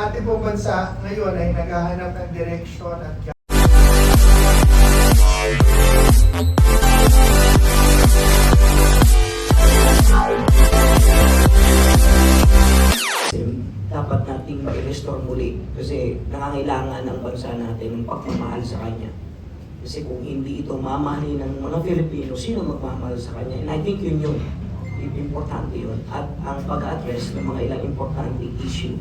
ating pong bansa ngayon ay naghahanap ng direksyon at dapat nating ma-restore muli kasi nangangailangan ang bansa natin ng pagmamahal sa Kanya. Kasi kung hindi ito mamahalin ng mga Filipino, sino magmamahal sa Kanya? And I think yun yung importante yun. At ang pag-address ng mga ilang importante issue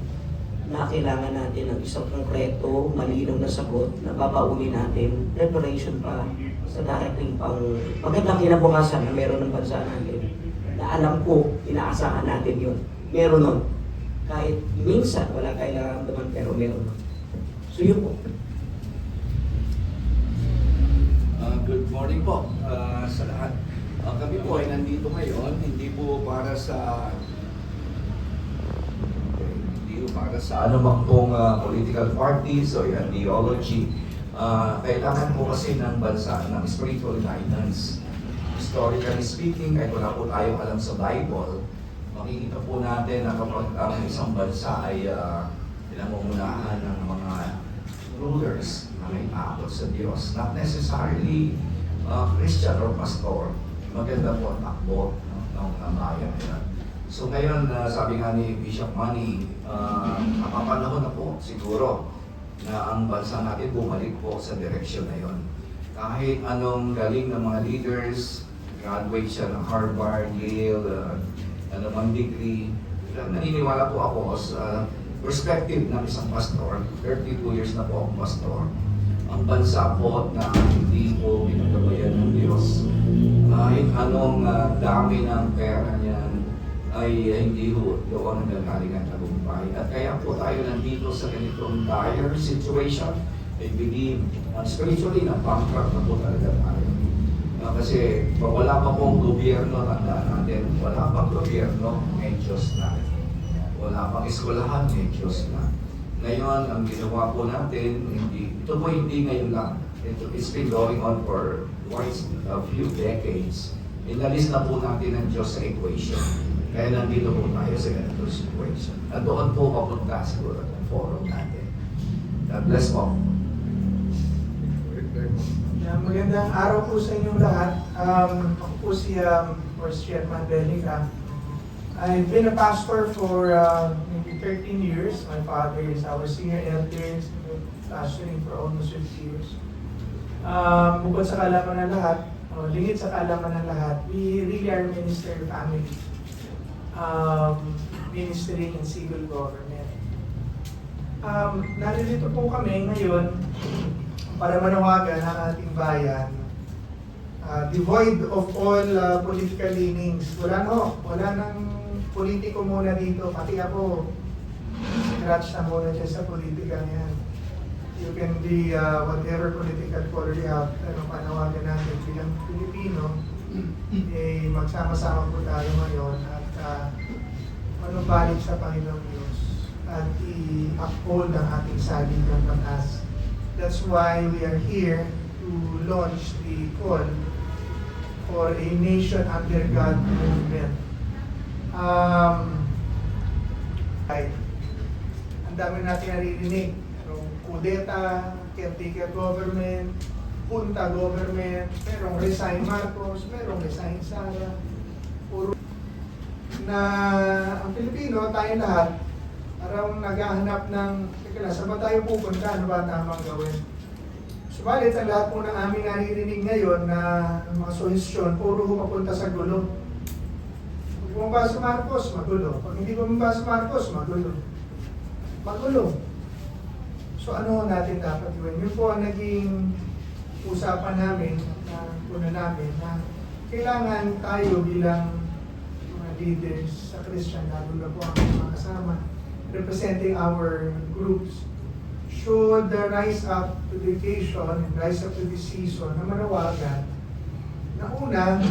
na kailangan natin ng isang konkreto, malinaw na sagot na babaunin natin, preparation pa sa darating pang magandang kinabukasan na meron ng bansa natin. Na alam ko, inaasahan natin yun. Meron nun kahit minsan wala kailangan naman pero meron. So yun po. Uh, good morning po uh, sa lahat. Uh, kami po ay nandito ngayon, hindi po para sa para sa anumang pong uh, political parties o ideology. Uh, kailangan po kasi ng bansa ng spiritual guidance. Historically speaking, kahit wala po tayong alam sa Bible, makikita po natin na kapag ang isang bansa ay uh, pinangungunahan ng mga rulers na may takot sa Diyos, not necessarily uh, Christian or pastor, maganda po ang takbo no, ng, ng bayan. So ngayon, uh, sabi nga ni Bishop Manny, uh, napapanahon na po siguro na ang bansa natin bumalik po sa direksyon na yon. Kahit anong galing ng mga leaders, graduate siya ng Harvard, Yale, uh, ano mang degree, naniniwala po ako sa perspective ng isang pastor, 32 years na po akong pastor, ang bansa po na hindi po pinagabayan ng Diyos, kahit anong ah, dami ng pera niyan, ay hindi ho doon ang gagaling ang tagumpay. At kaya po tayo nandito sa ganitong dire situation. I believe, uh, spiritually, na bankrupt na po talaga tayo. Ah, kasi wala pa pong gobyerno, tandaan natin, wala pang gobyerno, may Diyos na. Wala pang eskwelahan, may Diyos na. Ngayon, ang ginawa po natin, hindi, ito po hindi ngayon lang. Ito, it's been going on for quite a few decades. Inalis na po natin ang Diyos sa equation. Kaya nandito po tayo sa ganitong situation. At doon po papunta siguro ang forum natin. God bless po. Magandang araw po sa inyong lahat. Um, ako po si um, First Chairman Belica. I've been a pastor for uh, maybe 13 years. My father is our senior elder, pastoring for almost 50 years. Um, bukod sa kalaman ng lahat, o lingid sa kalaman ng lahat, we really are a ministry family. Um, ministry in civil government. Um, naririto po kami ngayon para manawagan ang ating bayan uh, devoid of all uh, political leanings. Wala no, wala nang politiko muna dito, pati ako. Scratch na muna dyan sa politika niyan. You can be uh, whatever political color you have, pero panawagan natin bilang Pilipino, eh, magsama-sama po tayo ngayon at uh, manumbalik sa Panginoong Diyos at i-uphold ang ating saligang batas. That's why we are here to launch the call for a nation under God movement. Um, right. Ang dami natin naririnig. Kudeta, caretaker government, punta government, merong resign Marcos, merong resign Sara. Puro na ang Pilipino, tayo lahat, parang naghahanap ng, teka saan ba tayo pupunta? Ano ba ang tamang gawin? Subalit, ang lahat po ng aming naririnig ngayon na mga solusyon, puro papunta sa gulo. Pag bumaba si Marcos, magulo. Pag hindi bumaba si Marcos, magulo. Magulo. So ano natin dapat gawin? Yun po ang naging usapan namin, na una namin, na kailangan tayo bilang mga leaders sa Christian, lalo na po ang mga kasama, representing our groups, should rise up to the occasion and rise up to the season na manawagan na una,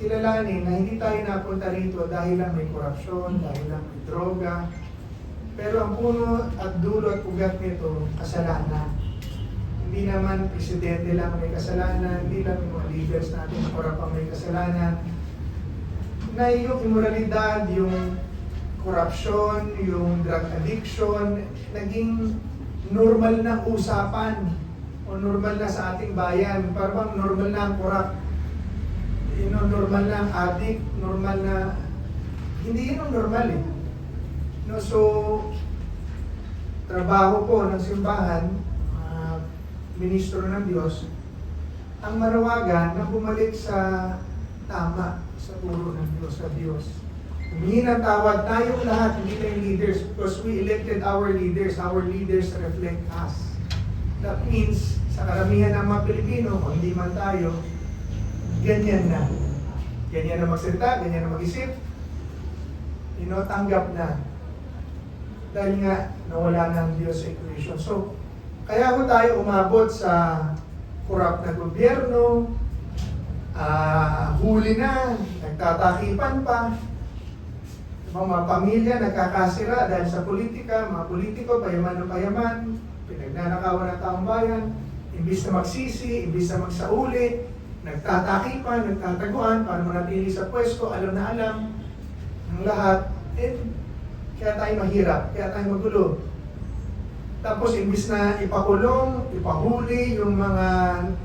kilalanin na hindi tayo napunta rito dahil lang may korupsyon, dahil lang may droga, pero ang puno at dulo at ugat nito, kasalanan. Hindi naman presidente lang may kasalanan, hindi lang yung mga leaders natin korap ang may kasalanan. Na yung immoralidad, yung korupsyon, yung drug addiction, naging normal na usapan o normal na sa ating bayan. Parang normal na ang korap. You know, normal na ang addict, normal na... Hindi yun ang normal eh. No, so, trabaho po ng simbahan, ah, ministro ng Diyos, ang manawagan na bumalik sa tama, sa turo ng Diyos, sa Diyos. Humingi ng tawad tayong lahat, hindi tayong leaders, because we elected our leaders, our leaders reflect us. That means, sa karamihan ng mga Pilipino, kung hindi man tayo, ganyan na. Ganyan na magsalita, ganyan na mag-isip. You know, tanggap na. Dahil nga, nawala na ang Diyos sa equation. So, kaya ko tayo umabot sa corrupt na gobyerno, ah, huli na, nagtatakipan pa, mga pamilya nagkakasira dahil sa politika, mga politiko, payaman ng payaman, pinagnanakawan ng taong bayan, imbis na magsisi, imbis na magsauli, nagtatakipan, nagtataguan, para manatili sa pwesto, alam na alam ng lahat, eh, kaya tayo mahirap, kaya tayo magulo. Tapos imbis na ipakulong, ipahuli yung mga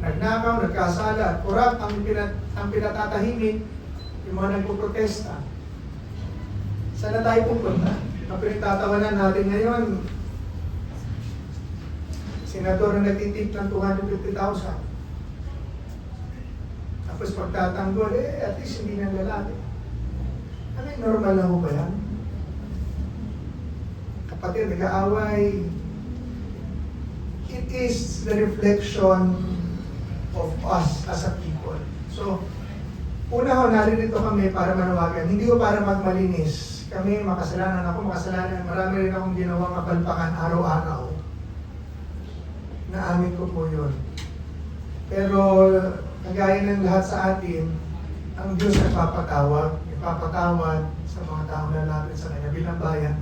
nagnakaw, nagkasala, at corrupt, ang, pinat, ang pinatatahimik, yung mga nagpuprotesta. Sana tayo pupunta? Ang pinagtatawanan natin ngayon, senador na nagtitip ng 250,000. Tapos pagtatanggol, eh, at least hindi na lalaki. Ano yung normal na ho ba yan? Kapatid, nag-aaway, is the reflection of us as a people. So, una ho, naririto kami para manawagan. Hindi ko para magmalinis. Kami, makasalanan ako, makasalanan. Marami rin akong ginawang kapalpakan araw-araw. Naamin ko po yun. Pero, kagaya ng lahat sa atin, ang Diyos nagpapatawag, nagpapatawad sa mga taong lalapit sa Kanya bilang bayan.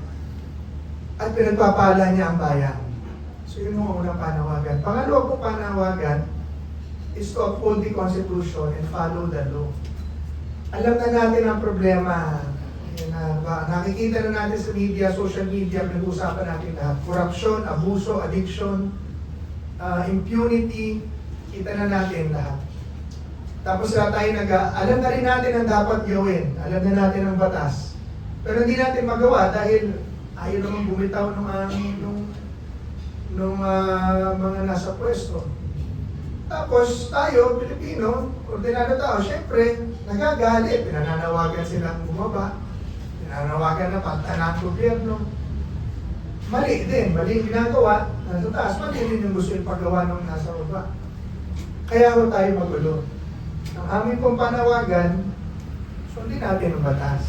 At pinagpapala niya ang bayan. So yun ang unang panawagan. Pangalawa kong panawagan is to uphold the Constitution and follow the law. Alam na natin ang problema. Na, ba, nakikita na natin sa media, social media, pinag-usapan natin lahat. Corruption, abuso, addiction, uh, impunity, kita na natin lahat. Tapos na tayo nag alam na rin natin ang dapat gawin. Alam na natin ang batas. Pero hindi natin magawa dahil ayaw naman bumitaw ng, uh, nung, nung ah, mga nasa pwesto. Tapos tayo, Pilipino, ordinado tao, syempre, nagagalit. Pinananawagan silang bumaba. Pinananawagan na pagtanan ng gobyerno. Mali din, mali yung ginagawa. Nasa taas, mali din yung gusto yung paggawa ng nasa baba. Kaya ho tayo magulo. Ang aming pong panawagan, sundin natin ang batas.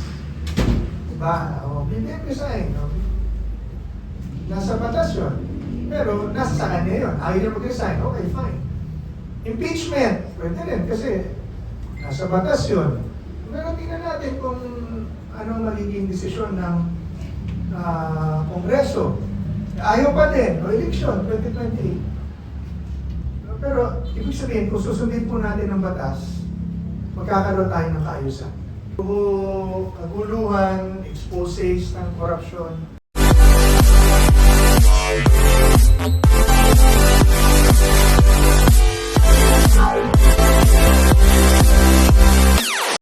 Diba? O, ko sa inyo. Nasa batas yun. Pero nasa sa kanya yun. Ayaw niya mag-resign. Okay, fine. Impeachment. Pwede rin kasi nasa batas yun. Pero tingnan natin kung anong magiging desisyon ng ah, Kongreso. Ayaw pa din. O election, 2028. Pero ibig sabihin, kung susundin po natin ang batas, magkakaroon tayo ng kaayusan. Kaguluhan, exposes ng korupsyon,